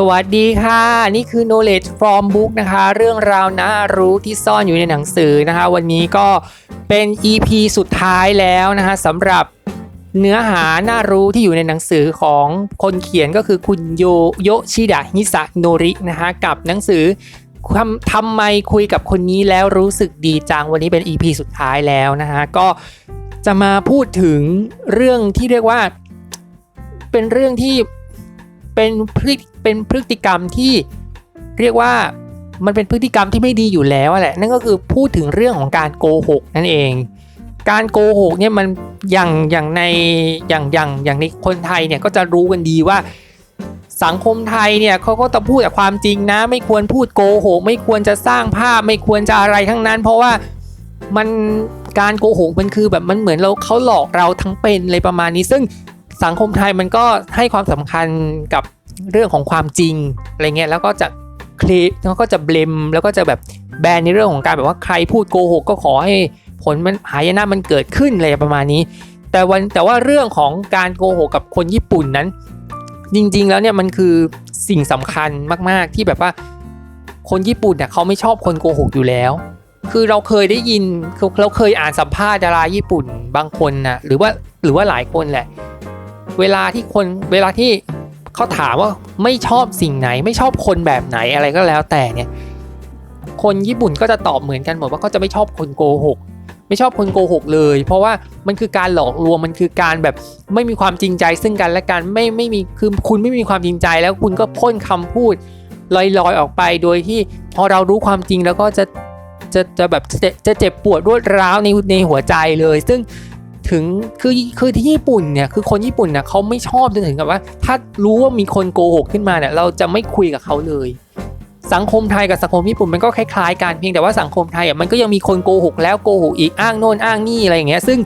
สวัสดีค่ะ นี่คือ knowledge from book นะคะ เรื่องราวน่ารู้ที่ซ่อนอยู่ในหนังสือนะคะ วันนี้ก็เป็น EP สุดท้ายแล้วนะคะสำหรับเนื้อหาน่ารู้ที่อยู่ในหนังสือของคนเขียนก็คือคุณโยโยชิดะฮิสะโนรินะคะกับหนังสือทำทำไมคุยกับคนนี้แล้วรู้สึกดีจังวันนี้เป็น EP สุดท้ายแล้วนะคะก็จะมาพูดถึงเรื่องที่เรียกว่า เป็นเรื่องที่เป็นพฤติ เป็นพฤติกรรมที่เรียกว่ามันเป็นพฤติกรรมที่ไม่ดีอยู่แล้วแหละ นั่นก็คือพูดถึงเรื่องของการโกหกนั่นเอง การโกหกเนี่ยมันอย่างอย่างในอย่างอย่างอย่างในคนไทยเนี่ยก็จะรู้กันดีว่าสังคมไทยเนี่ยเขาก็ต้องพูดแต่ความจริงนะ ไม่ควรพูดโกหกไม่ควรจะสร้างภาพไม่ควรจะอะไรทั้งนั้น เพราะว่ามันการโกหกมันคือแบบมันเหมือนเราเขาหลอกเราทั้งเป็นเลยประมาณนี้ ซึ่งสังคมไทยมันก็ให้ความสำคัญกับ เรื่องของความจริงอะไรเงี้ยแล้วก็จะคลิปแล้วก็จะเบลมแล้วก็จะแบบแบนในเรื่องของการแบบว่าใครพูดโกหกก็ขอให้ผลมันหายนะมันเกิดขึ้นอะไรประมาณนี้ แต่วันแต่ว่าเรื่องของการโกหกกับคนญี่ปุ่นนั้น จริงๆแล้วเนี่ยมันคือสิ่งสำคัญมากๆที่แบบว่าคนญี่ปุ่นเนี่ยเขาไม่ชอบคนโกหกอยู่แล้ว คือเราเคยได้ยินเราเคยอ่านสัมภาษณ์ดาราญี่ปุ่นบางคนนะหรือว่าหรือว่าหลายคนแหละ เวลาที่คนเวลาที่ เขาถามว่าไม่ชอบสิ่งไหนไม่ชอบคนแบบไหนอะไรก็แล้วแต่เนี่ยคนญี่ปุ่นก็จะตอบเหมือนกันหมดว่าเขาจะไม่ชอบคนโกหกไม่ชอบคนโกหกเลย เพราะว่ามันคือการหลอกลวงมันคือการแบบไม่มีความจริงใจซึ่งกันและกันไม่ไม่มีคือคุณไม่มีความจริงใจแล้วคุณก็พ่นคำพูดลอยๆออกไป โดยที่พอเรารู้ความจริงแล้วก็จะจะจะแบบจะจะเจ็บปวดรวดร้าวในในหัวใจเลย ซึ่ง ถึงคือคือที่ญี่ปุ่นเนี่ยคือคนญี่ปุ่นเนี่ยเขาไม่ชอบจนถึงกับว่า ถ้ารู้ว่ามีคนโกหกขึ้นมาเนี่ยเราจะไม่คุยกับเขาเลย สังคมไทยกับสังคมญี่ปุ่นมันก็คล้ายๆกันเพียงแต่ว่าสังคมไทยอะมันก็ยังมีคนโกหกแล้วโกหกอีกอ้างโน่นอ้างนี่อะไรอย่างเงี้ยซึ่ง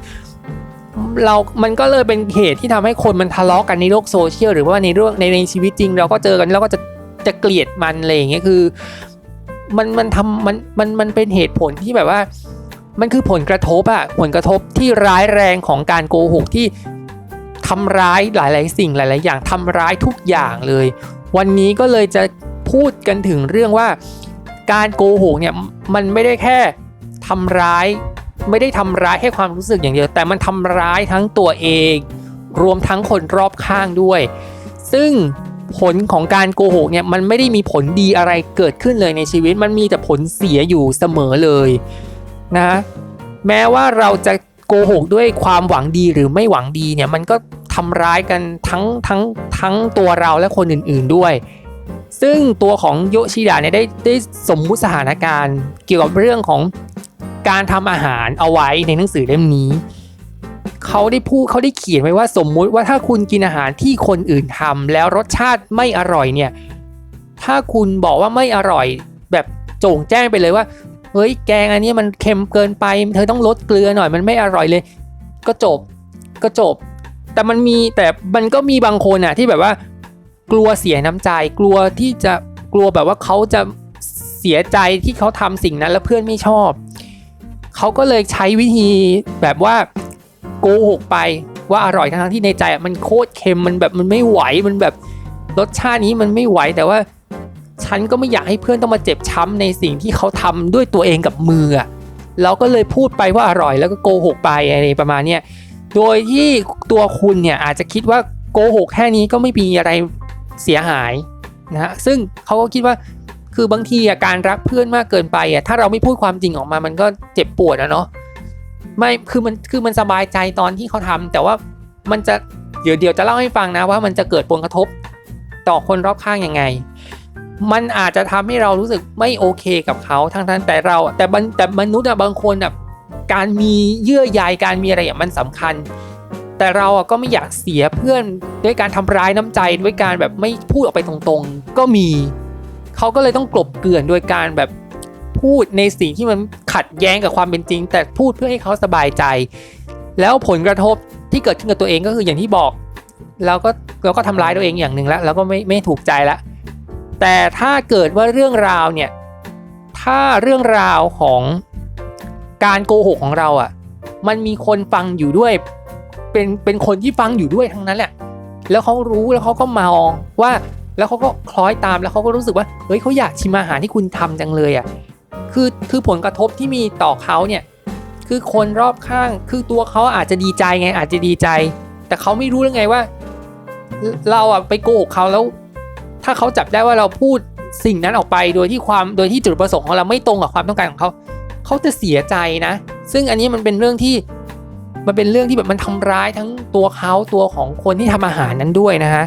เรา มันก็เลยเป็นเหตุที่ทำให้คนมันทะเลาะกันในโลกโซเชียลหรือว่าในเรื่องในในชีวิตจริง เราก็เจอกันแล้วก็จะจะเกลียดมันอะไรอย่างเงี้ยคือ มันมันทำมันมันมันเป็นเหตุผลที่แบบว่า มันคือผลกระทบอะผลกระทบที่ร้ายแรงของการโกหกที่ทำร้ายหลาย ๆ สิ่งหลาย ๆ อย่างทำร้ายทุกอย่างเลย วันนี้ก็เลยจะพูดกันถึงเรื่องว่า การโกหกเนี่ยมันไม่ได้แค่ทำร้าย ไม่ได้ทำร้ายแค่ความรู้สึกอย่างเดียว แต่มันทำร้ายทั้งตัวเอง รวมทั้งคนรอบข้างด้วย ซึ่งผลของการโกหกเนี่ยมันไม่ได้มีผลดีอะไรเกิดขึ้นเลยในชีวิต มันมีแต่ผลเสียอยู่เสมอเลย นะ แม้ว่าเราจะโกหกด้วยความหวังดีหรือไม่หวังดีเนี่ยมันก็ทำร้ายกันทั้งทั้งทั้งตัวเราและคนอื่น ๆด้วย ซึ่งตัวของโยชิดะเนี่ยได้ได้สมมุติสถานการณ์เกี่ยวกับเรื่องของการทำอาหารเอาไว้ในหนังสือเล่มนี้ เขาได้พูดเขาได้เขียนไว้ว่าสมมุติว่าถ้าคุณกินอาหารที่คนอื่นทำแล้วรสชาติไม่อร่อยเนี่ยถ้าคุณบอกว่าไม่อร่อยแบบโจ่งแจ้งไปเลยว่า เฮ้ยแกงอันนี้มันเค็มเกินไป เธอต้องลดเกลือหน่อยมันไม่อร่อยเลย ก็จบก็จบ แต่มันมีแต่มันก็มีบางคนอะที่แบบว่า กลัวเสียน้ำใจ กลัวที่จะกลัวแบบว่าเขาจะเสียใจที่เขาทำสิ่งนั้นแล้วเพื่อนไม่ชอบ เขาก็เลยใช้วิธีแบบว่าโกหกไปว่าอร่อยทั้งที่ในใจมันโคตรเค็มมันแบบมันไม่ไหวมันแบบรสชาตินี้มันไม่ไหวแต่ว่า ฉันก็ไม่อยากให้เพื่อนต้องมาเจ็บช้ำในสิ่งที่เขาทำด้วยตัวเองกับมืออะเราก็เลยพูดไปว่าอร่อยแล้วก็โกหกไปอะไรประมาณเนี้ยโดยที่ตัวคุณเนี่ยอาจจะคิดว่าโกหกแค่นี้ก็ไม่มีอะไรเสียหายนะฮะซึ่งเขาก็คิดว่าคือบางทีการรักเพื่อนมากเกินไปอะถ้าเราไม่พูดความจริงออกมามันก็เจ็บปวดอะเนาะไม่คือมันคือมันสบายใจตอนที่เขาทำแต่ว่ามันจะเดี๋ยวเดี๋ยวจะเล่าให้ฟังนะว่ามันจะเกิดผลกระทบ ต่อคนรอบข้างยังไง มันอาจจะทำให้เรารู้สึกไม่โอเคกับเขาทั้งทั้งแต่เราแต่แต่มนุษย์อะบางคนอะการมีเยื่อใยการมีอะไรอย่างมันสำคัญ แต่เราอะก็ไม่อยากเสียเพื่อนด้วยการทำร้ายน้ำใจด้วยการแบบไม่พูดออกไปตรงๆ ก็มีเขาก็เลยต้องกลบเกลื่อนโดยการแบบพูดในสิ่งที่มันขัดแย้งกับความเป็นจริง แต่พูดเพื่อให้เขาสบายใจ แล้วผลกระทบที่เกิดขึ้นกับตัวเองก็คืออย่างที่บอก เราก็เราก็ทำร้ายตัวเองอย่างหนึ่งแล้วเราก็ไม่ไม่ถูกใจแล้ว แต่ถ้าเกิดว่าเรื่องราวเนี่ย ถ้าเรื่องราวของการโกหกของเราอะ่ะ มันมีคนฟังอยู่ด้วย เป็นเป็นคนที่ฟังอยู่ด้วยทั้งนั้นแหละ แล้วเขารู้แล้วเขาก็มองว่า แล้วเขาก็คล้อยตามแล้วเขาก็รู้สึกว่า เฮ้ยเขาอยากชิมอาหารที่คุณทำจังเลยอะ คือคือผลกระทบที่มีต่อเขาเนี่ยคือคนรอบข้างคือตัวเขาอาจจะดีใจไงอาจจะดีใจ แต่เขาไม่รู้เรื่องไงว่า เราอะไปโกหกเขาแล้ว ถ้าเขาจับได้ว่าเราพูดสิ่งนั้นออกไปโดยที่ความโดยที่จุดประสงค์ของเราไม่ตรงกับความต้องการของเขา เขาจะเสียใจนะ ซึ่งอันนี้มันเป็นเรื่องที่มันเป็นเรื่องที่แบบมันทำร้ายทั้งตัวเขาตัวของคนที่ทำอาหารนั้นด้วยนะฮะ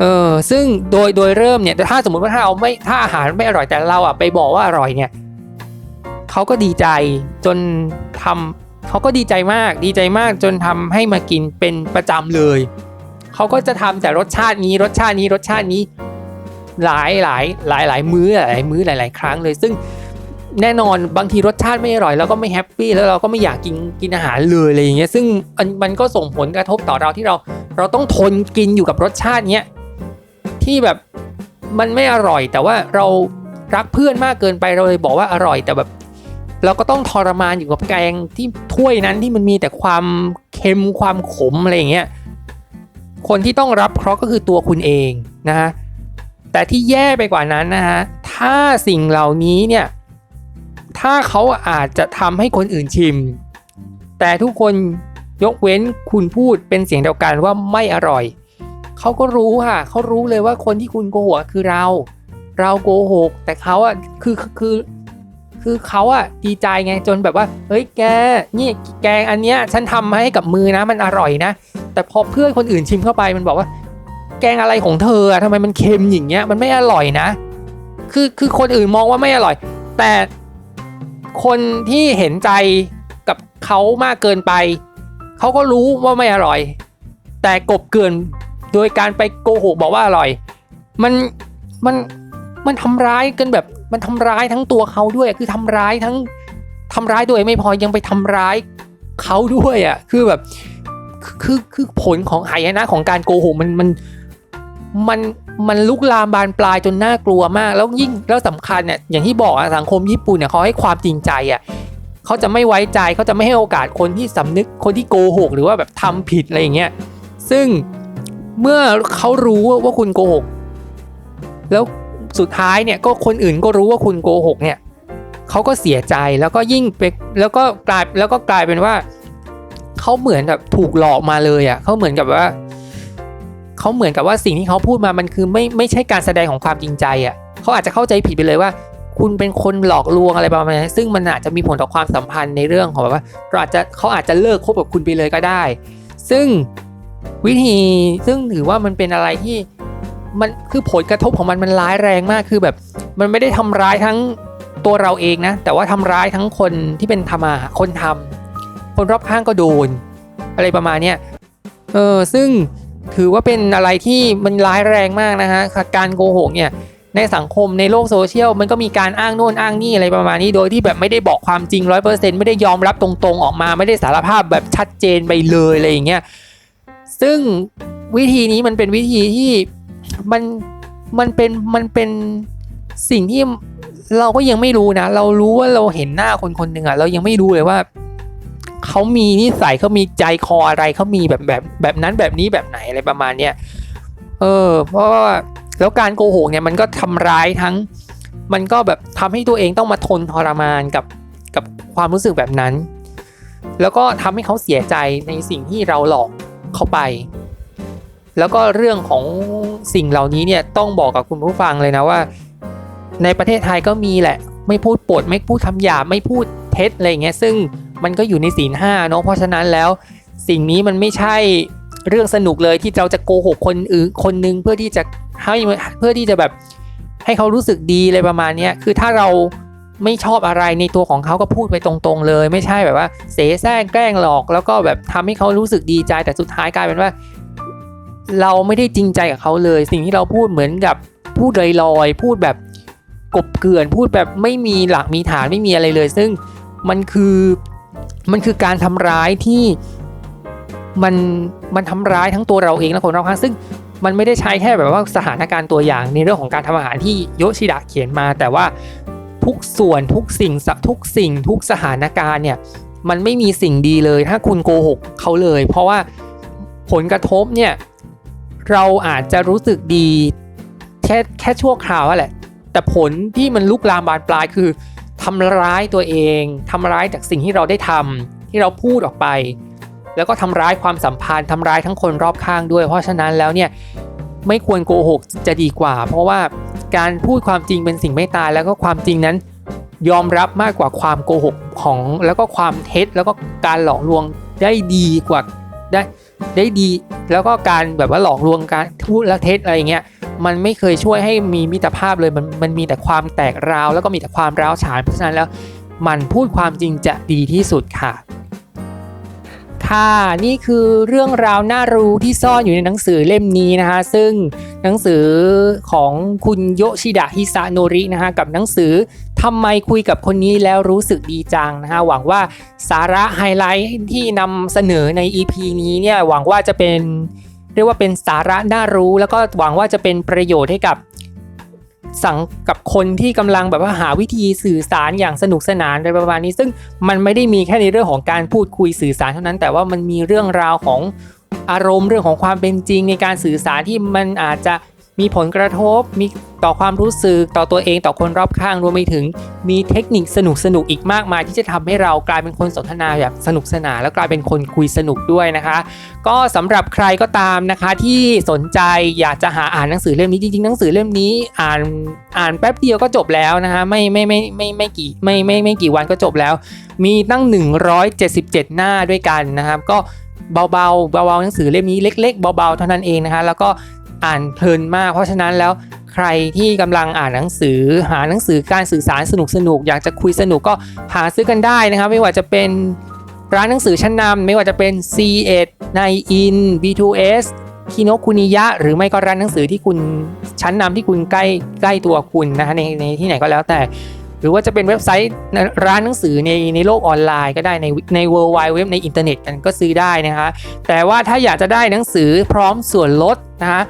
เออซึ่งโดยโดยเริ่มเนี่ยถ้าสมมติว่าถ้าเราไม่ถ้าอาหารไม่อร่อยแต่เราอะไปบอกว่าอร่อยเนี่ยเขาก็ดีใจจนทำเขาก็ดีใจมากดีใจมากจนทำให้มากินเป็นประจำเลย เขาก็จะทำแต่รสชาตินี้รสชาตินี้รสชาตินี้ หลายหลายหลายหลายมื้อหลายมื้อหลาย ๆ ครั้งเลย ซึ่งแน่นอนบางทีรสชาติไม่อร่อยเราก็ไม่แฮปปี้แล้วเราก็ไม่อยากกินกินอาหารเลยอะไรอย่างเงี้ยซึ่งมันมันก็ส่งผลกระทบต่อเราที่เราเราต้องทนกินอยู่กับรสชาติเนี้ยที่แบบมันไม่อร่อย แต่ว่าเรารักเพื่อนมากเกินไปเราเลยบอกว่าอร่อย แต่แบบเราก็ต้องทรมานอยู่กับแกงที่ถ้วยนั้นที่มันมีแต่ความเค็มความขมอะไรอย่างเงี้ยคนที่ต้องรับเคราะห์ก็คือตัวคุณเองนะฮะ แต่ที่แย่ไปกว่านั้นนะฮะถ้าสิ่งเหล่านี้เนี่ยถ้าเขาอาจจะทำให้คนอื่นชิม แต่ทุกคนยกเว้นคุณพูดเป็นเสียงเดียวกันว่าไม่อร่อยเขาก็รู้ค่ะเขารู้เลยว่าคนที่คุณโกหกคือเรา เราโกหก แต่เขาอะคือคือคือเขาอะดีใจไงจนแบบว่าเฮ้ยแกนี่แกงอันเนี้ยฉันทำมาให้กับมือนะมันอร่อยนะ แต่พอเพื่อนคนอื่นชิมเข้าไปมันบอกว่า แกงอะไรของเธอทำไมมันเค็มอย่างเงี้ยมันไม่อร่อยนะ คือคือคนอื่นมองว่าไม่อร่อย แต่คนที่เห็นใจกับเขามากเกินไป เขาก็รู้ว่าไม่อร่อย แต่กบเกินโดยการไปโกหกบอกว่าอร่อย มันมันมันทำร้ายกันแบบมันทำร้ายทั้งตัวเขาด้วยคือทำร้ายทั้งทำร้ายตัวเองไม่พอยังไปทำร้ายเขาด้วยอะคือแบบคือคือผลของหายนะของการโกหกมันมัน มันมันลุกลามบานปลายจนน่ากลัวมาก แล้วยิ่งแล้วสำคัญเนี่ยอย่างที่บอกอะสังคมญี่ปุ่นเนี่ยเขาให้ความจริงใจอะเขาจะไม่ไว้ใจเขาจะไม่ให้โอกาสคนที่สำนึกคนที่โกหก หรือว่าแบบทำผิดอะไรอย่างเงี้ยซึ่งเมื่อเขารู้ว่าคุณโกหก แล้วสุดท้ายเนี่ยก็คนอื่นก็รู้ว่าคุณโกหกเนี่ยเขาก็เสียใจแล้วก็ยิ่งไปแล้วก็กลายแล้วก็กลายเป็นว่าเขาเหมือนแบบถูกหลอกมาเลยอะเขาเหมือนกับว่า เขาเหมือนกับว่าสิ่งที่เขาพูดมามันคือไม่ไม่ใช่การแสดงของความจริงใจอะเขาอาจจะเข้าใจผิดไปเลยว่า คุณเป็นคนหลอกลวงอะไรประมาณนี้ซึ่งมันอาจจะมีผลต่อความสัมพันธ์ในเรื่องของแบบว่าเราอาจจะเขาอาจจะเลิกคบกับคุณไปเลยก็ได้ ซึ่งวิธีซึ่งถือว่ามันเป็นอะไรที่มันคือผลกระทบของมันมันร้ายแรงมากคือแบบ มันไม่ได้ทำร้ายทั้งตัวเราเองนะ แต่ว่าทำร้ายทั้งคนที่เป็นทำมาคนทำคนรอบข้างก็โดน อะไรประมาณเนี้ยเออซึ่ง ถือว่าเป็นอะไรที่มันร้ายแรงมากนะฮะการโกหกเนี่ยในสังคมในโลกโซเชียลมันก็มีการอ้างโน่นอ้างนี่อะไรประมาณนี้โดยที่แบบไม่ได้บอกความจริงร้อยเปอร์เซ็นต์ไม่ได้ยอมรับตรงๆออกมา ไม่ได้สารภาพแบบชัดเจนไปเลยอะไรอย่างเงี้ยซึ่งวิธีนี้มันเป็นวิธีที่มันมันเป็นมันเป็นสิ่งที่เราก็ยังไม่รู้นะ เรารู้ว่าเราเห็นหน้าคนคนหนึ่งอะเรายังไม่รู้เลยว่า เขามีนิสัยเขามีใจคออะไรเขามีแบบแบบแบบนั้นแบบนี้แบบไหนอะไรประมาณเนี้ยเออ เพราะว่าแล้วการโกหกเนี่ยมันก็ทำร้ายทั้ง มันก็แบบทำให้ตัวเองต้องมาทนทรมานกับกับความรู้สึกแบบนั้น แล้วก็ทำให้เขาเสียใจในสิ่งที่เราหลอกเขาไป แล้วก็เรื่องของสิ่งเหล่านี้เนี่ยต้องบอกกับคุณผู้ฟังเลยนะว่า ในประเทศไทยก็มีแหละ ไม่พูดปดไม่พูดคำหยาบไม่พูดเท็จอะไรเงี้ยซึ่ง มันก็อยู่ในศีลห้าเนาะเพราะฉะนั้นแล้วสิ่งนี้มันไม่ใช่เรื่องสนุกเลยที่เราจะโกหกคนอื่นคนนึงเพื่อที่จะให้เพื่อที่จะแบบให้เขารู้สึกดีอะไรประมาณนี้คือถ้าเราไม่ชอบอะไรในตัวของเขาก็พูดไปตรงๆเลย ไม่ใช่แบบว่า เสแสร้งแกล้งหลอก แล้วก็แบบทำให้เขารู้สึกดีใจแต่สุดท้ายกลายเป็นว่า เราไม่ได้จริงใจกับเขาเลย สิ่งที่เราพูดเหมือนกับพูดลอยๆพูดแบบกบเกลื่อนพูดแบบไม่มีหลักมีฐานไม่มีอะไรเลย ซึ่งมันคือ มันคือการทำร้ายที่มันมันทำร้ายทั้งตัวเราเองและคนรอบข้างซึ่งมันไม่ได้ใช้แค่แบบว่าสถานการณ์ตัวอย่างในเรื่องของการทำอาหารที่โยชิดะเขียนมา แต่ว่าทุกส่วนทุกสิ่งทุกสิ่ง ทุกสถานการณ์เนี่ยมันไม่มีสิ่งดีเลยถ้าคุณโกหกเขาเลย เพราะว่าผลกระทบเนี่ยเราอาจจะรู้สึกดีแค่แค่ชั่วคราวแหละ แต่ผลที่มันลุกลามบานปลายคือ ทำร้ายตัวเองทำร้ายจากสิ่งที่เราได้ทำที่เราพูดออกไป แล้วก็ทำร้ายความสัมพันธ์ทำร้ายทั้งคนรอบข้างด้วย เพราะฉะนั้นแล้วเนี่ยไม่ควรโกหกจะดีกว่า เพราะว่าการพูดความจริงเป็นสิ่งไม่ตาย แล้วก็ความจริงนั้นยอมรับมากกว่าความโกหกของแล้วก็ความเท็จแล้วก็การหลอกลวงได้ดีกว่าได้ได้ดี แล้วก็การแบบว่าหลอกลวงการพูดและเท็จอะไรเงี้ย มันไม่เคยช่วยให้มีมิตรภาพเลยมันมันมีแต่ความแตกร้าวแล้วก็มีแต่ความร้าวฉานเพราะฉะนั้นแล้วมันพูดความจริงจะดีที่สุดค่ะ ค่ะนี่คือเรื่องราวน่ารู้ที่ซ่อนอยู่ในหนังสือเล่มนี้นะคะซึ่งหนังสือของคุณโยชิดะฮิซาโนรินะคะกับหนังสือทำไมคุยกับคนนี้แล้วรู้สึกดีจังนะคะหวังว่าสาระไฮไลท์ที่นำเสนอใน EP นี้เนี่ยหวังว่าจะเป็น เรียกว่าเป็นสาระน่ารู้ แล้วก็หวังว่าจะเป็นประโยชน์ให้กับสังกับคนที่กำลังแบบว่าหาวิธีสื่อสารอย่างสนุกสนานอะไรประมาณนี้ ซึ่งมันไม่ได้มีแค่ในเรื่องของการพูดคุยสื่อสารเท่านั้น แต่ว่ามันมีเรื่องราวของอารมณ์เรื่องของความเป็นจริงในการสื่อสารที่มันอาจจะ มีผลกระทบ มีต่อความรู้สึก ต่อตัวเอง ต่อคนรอบข้าง รวมไปถึง มีเทคนิคสนุกสนุกอีกมากมาย ที่จะทำให้เรากลายเป็นคนสนทนาแบบสนุกสนาน แล้วกลายเป็นคนคุยสนุกด้วยนะคะ ก็สำหรับใครก็ตามนะคะที่สนใจอยากจะหาอ่านหนังสือเล่มนี้จริงๆ หนังสือเล่มนี้อ่านอ่านแป๊บเดียวก็จบแล้วนะคะ ไม่ไม่ไม่ไม่ไม่กี่ไม่ไม่ไม่กี่วันก็จบแล้ว มีตั้ง 177 หน้าด้วยกันนะครับ ก็เบาๆเบาๆหนังสือเล่มนี้เล็ก ๆ เบาๆเท่านั้นเองนะคะ แล้วก็ อ่านเพลินมาก เพราะฉะนั้นแล้วใครที่กำลังอ่านหนังสือ หาหนังสือการสื่อสารสนุกๆอยากจะคุยสนุกก็หาซื้อกันได้นะครับ ไม่ว่าจะเป็นร้านหนังสือชั้นนำไม่ว่าจะเป็น C1 ในอิน B2S คิโนคุนิยะ หรือไม่ก็ร้านหนังสือที่คุณชั้นนำที่คุณใกล้ใกล้ตัวคุณนะคะในในที่ไหนก็แล้วแต่ หรือว่าจะเป็นเว็บไซต์ร้านหนังสือในในโลกออนไลน์ก็ได้ในใน World Wide Web ในอินเทอร์เน็ตกันก็ซื้อได้นะคะแต่ว่าถ้าอยากจะได้หนังสือพร้อมส่วนลดนะคะ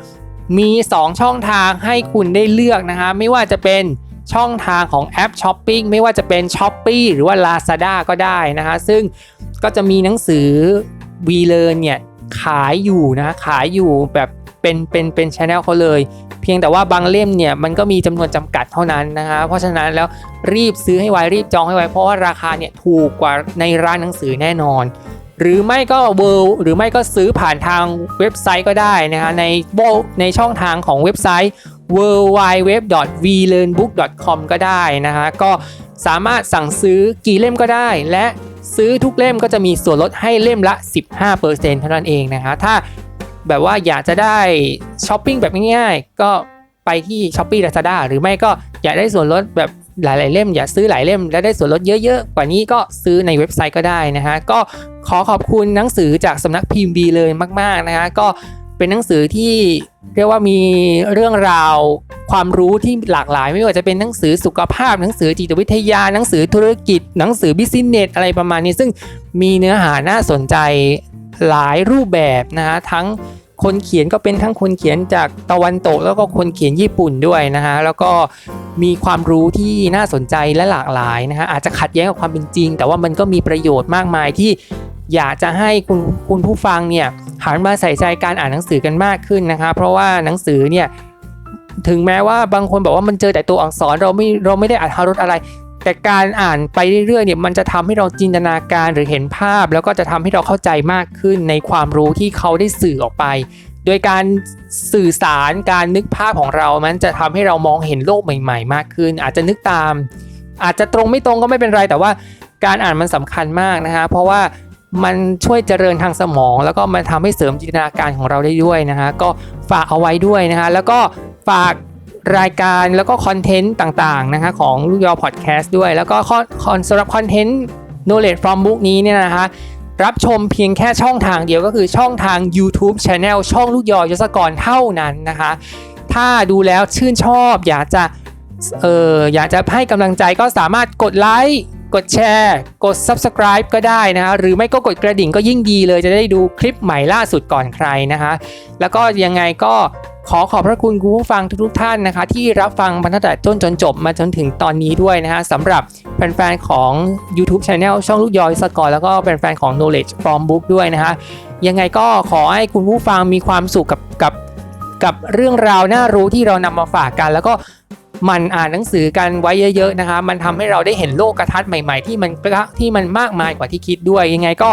มี 2 ช่องทางให้คุณได้เลือกนะคะ ไม่ว่าจะเป็นช่องทางของแอปช้อปปิ้งไม่ว่าจะเป็น s h อ p e e หรือว่า Lazada ก็ได้นะคะ ซึ่งก็จะมีหนังสือ v l e a r n เนี่ยขายอยู่นะขายอยู่แบบเป็นเป็นเป็นช anel เขาเลย เพียงแต่ว่าบางเล่มเนี่ยมันก็มีจำนวนจำกัดเท่านั้นนะคะเพราะฉะนั้นแล้วรีบซื้อให้ไวรีบจองให้ไวเพราะว่าราคาเนี่ยถูกกว่าในร้านหนังสือแน่นอน หรือไม่ก็เวลหรือไม่ก็ซื้อผ่านทางเว็บไซต์ก็ได้นะคะในโบในช่องทางของเว็บไซต์ w w w v l e a r n b o o k c o m ก็ได้นะคะก็สามารถสั่งซื้อกี่เล่มก็ได้ และซื้อทุกเล่มก็จะมีส่วนลดให้เล่มละ 15%เท่านั้นเองนะคะถ้าแบบว่าอยากจะได้ช้อปปิ้งแบบง่ายๆ ก็ไปที่ s h อ p e e Lazada หรือไม่ก็อยากได้ส่วนลดแบบหลาย ๆ เล่ม อยากซื้อหลายเล่ม และได้ส่วนลดเยอะ ๆ กว่านี้ก็ซื้อในเว็บไซต์ก็ได้นะฮะ ก็ ขอขอบคุณหนังสือจากสำนักพิมพ์บีเลยมาก ๆ นะฮะก็เป็นหนังสือที่เรียกว่ามีเรื่องราวความรู้ที่หลากหลาย ไม่ว่าจะเป็นหนังสือสุขภาพ หนังสือจิตวิทยา หนังสือธุรกิจ หนังสือบิสเนสอะไรประมาณนี้ ซึ่งมีเนื้อหาน่าสนใจหลายรูปแบบนะฮะทั้งคนเขียนก็เป็นทั้งคนเขียนจากตะวันตก แล้วก็คนเขียนญี่ปุ่นด้วยนะฮะแล้วก็มีความรู้ที่น่าสนใจและหลากหลายนะฮะอาจจะขัดแย้งกับความเป็นจริง แต่ว่ามันก็มีประโยชน์มากมายที่ อยากจะให้คุณคุณผู้ฟังเนี่ยหันมาใส่ใจการอ่านหนังสือกันมากขึ้นนะคะ เพราะว่าหนังสือเนี่ยถึงแม้ว่าบางคนบอกว่ามันเจอแต่ตัวอักษรเราไม่เราไม่ได้อ่านฮารถอะไร แต่การอ่านไปเรื่อยๆเนี่ยมันจะทำให้เราจินตนาการหรือเห็นภาพ แล้วก็จะทำให้เราเข้าใจมากขึ้นในความรู้ที่เขาได้สื่อออกไป โดยการสื่อสารการนึกภาพของเรา มันจะทำให้เรามองเห็นโลกใหม่ ๆ มากขึ้น อาจจะนึกตาม อาจจะตรงไม่ตรงก็ไม่เป็นไรแต่ว่าการอ่านมันสำคัญมากนะคะเพราะว่า มันช่วยเจริญทางสมอง แล้วก็มันทำให้เสริมจินตนาการของเราได้ด้วยนะคะก็ฝากเอาไว้ด้วยนะคะแล้วก็ฝากรายการแล้วก็คอนเทนต์ต่างๆนะคะของลูกยอพอดแคสต์ด้วย แล้วก็คอนสำหรับคอนเทนต์ knowledge from book นี้เนี่ยนะคะรับชมเพียงแค่ช่องทางเดียวก็คือช่องทาง YouTube Channel ช่องลูกยอยศกรเท่านั้นนะคะ ถ้าดูแล้วชื่นชอบอยากจะเอออยากจะให้กำลังใจก็สามารถกดไลค์ กดแชร์ กด Subscribe ก็ได้นะคะหรือไม่ก็กดกระดิ่งก็ยิ่งดีเลยจะได้ดูคลิปใหม่ล่าสุดก่อนใครนะคะแล้วก็ยังไงก็ขอขอบพระคุณคุณผู้ฟังทุกๆท่านนะคะ ที่รับฟังมาตั้งแต่ต้นจนจบมาจนถึงตอนนี้ด้วยนะคะสำหรับแฟนๆของ YouTube Channel ช่องลูกยอยสกอร์แล้วก็แฟนๆของ Knowledge from Book ด้วยนะคะยังไงก็ขอให้คุณผู้ฟังมีความสุขกับกับกับเรื่องราวน่ารู้ที่เรานำมาฝากกัน แล้วก็ มันอ่านหนังสือกันไว้เยอะๆนะคะ มันทำให้เราได้เห็นโลกทัศน์ใหม่ๆ ที่มันที่มันมากมายกว่าที่คิดด้วย ยังไงก็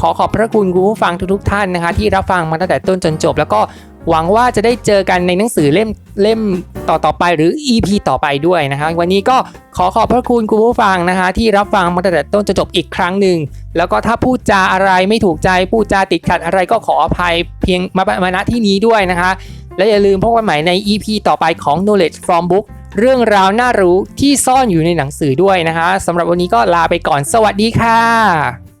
ขอขอบพระคุณคุณผู้ฟังทุกๆท่านนะคะ ที่รับฟังมาตั้งแต่ต้นจนจบ แล้วก็หวังว่าจะได้เจอกันในหนังสือเล่มเล่มต่อๆไปหรือ EP ต่อไปด้วยนะคะ วันนี้ก็ขอขอบพระคุณคุณผู้ฟังนะคะ ที่รับฟังมาตั้งแต่ต้นจนจบอีกครั้งหนึ่งแล้วก็ถ้าพูดจาอะไรไม่ถูกใจพูดจาติดขัดอะไรก็ขออภัยเพียงมามาณที่นี้ด้วยนะคะ และอย่าลืมพบกันใหม่ใน EP ต่อไปของ Knowledge from Book เรื่องราวน่ารู้ที่ซ่อนอยู่ในหนังสือด้วยนะคะสำหรับวันนี้ก็ลาไปก่อนสวัสดีค่ะ